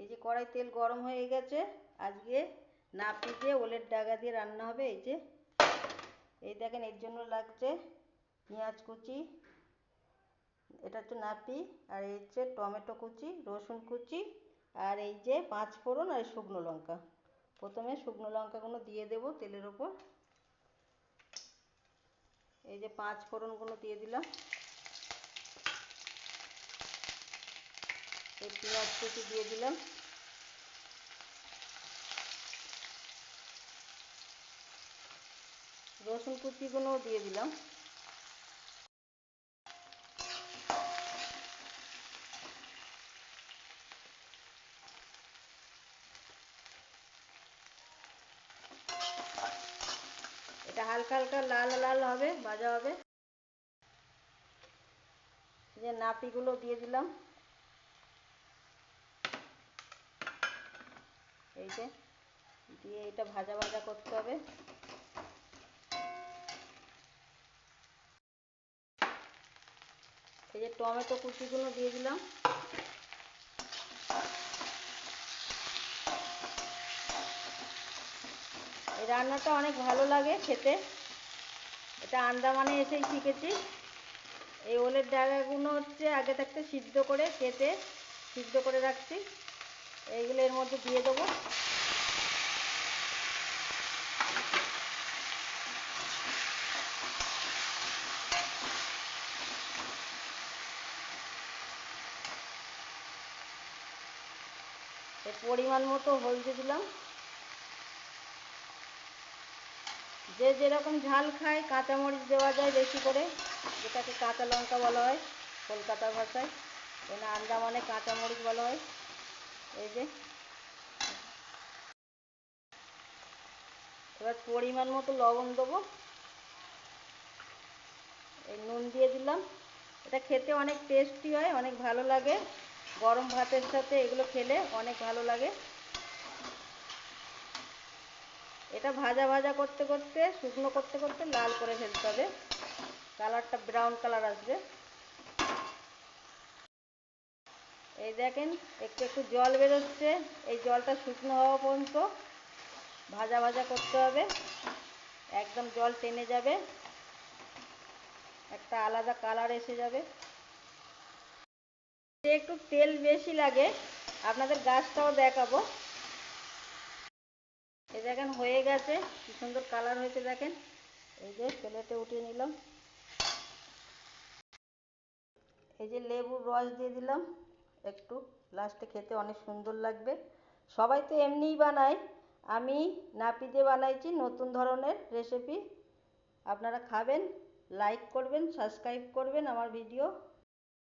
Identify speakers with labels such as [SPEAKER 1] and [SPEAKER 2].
[SPEAKER 1] এই যে কড়াই তেল গরম হয়ে গেছে, আজকে নাপি দিয়ে ওলের ডাগা দিয়ে রান্না হবে, এই যে। এই দেখেন, এর জন্য লাগছে পেঁয়াজ কুচি, এটা হচ্ছে নাপি, আর এই হচ্ছে টমেটো কুচি, রসুন কুচি, আর এই যে পাঁচ ফোড়ন আর শুকনো লঙ্কা। প্রথমে শুকনো লঙ্কাগুলো দিয়ে দেবো তেলের ওপর। এই যে পাঁচ ফোড়নগুলো দিয়ে দিলাম। এই পেঁয়াজ কুচি দিয়ে দিলাম। রসুন কুচিগুলোও দিয়ে দিলাম। এটা হালকা হালকা লাল লাল হবে, ভাজা হবে। যে নাপিগুলো দিয়ে দিলাম। এই যে, দিয়ে এটা ভাজা ভাজা করতে হবে। এই যে টমেটো কুচিগুলো দিয়ে দিলাম। এই রান্নাটা অনেক ভালো লাগে খেতে। এটা আন্দামানে এসেই শিখেছি। এই ওলের ডাগাগুলো হচ্ছে আগে থাকতে সিদ্ধ করে কেটে সিদ্ধ করে রাখছি। এইগুলো এর মধ্যে দিয়ে দেবো। পরিমাণ মতো হলদি দিলাম। যে যেরকম ঝাল খায়, কাঁচামরিচ দেওয়া যায় বেশি করে। যেটাকে কাঁচা লঙ্কা বলা হয় কলকাতার ভাষায়। এখানে আন্দামানে কাঁচামরিচ বলা হয়। এই যে। এবার পরিমাণ মতো লবণ দেবো। এই নুন দিয়ে দিলাম। এটা খেতে অনেক টেস্টি হয়, অনেক ভালো লাগে। গরম ভাতের সাথে এগুলো খেলে অনেক ভালো লাগে। এটা ভাজা ভাজা করতে করতে, শুকনো করতে করতে লাল করে ফেলতে হবে। কালারটা ব্রাউন কালার আসবে। এই দেখেন, একটু একটু জল বেরোচ্ছে। এই জলটা শুকনো হওয়া পর্যন্ত ভাজা ভাজা করতে হবে। একদম জল টেনে যাবে। একটা আলাদা কালার এসে যাবে। একটু তেল বেশি লাগে, আপনাদের গাছটাও দেখাবো। এই দেখেন, হয়ে গেছে। কি সুন্দর কালার হয়েছে, দেখেন। এই যে প্লেটে উঠিয়ে নিলাম। এই যে লেবুর রস দিয়ে দিলাম। একটু। লাস্টে খেতে অনেক সুন্দর লাগবে। সবাই তো এমনিই বানায়। আমি নাপিতে বানাইছি নতুন ধরনের রেসিপি আপনারা খাবেন লাইক করবেন সাবস্ক্রাইব করবেন আমার ভিডিও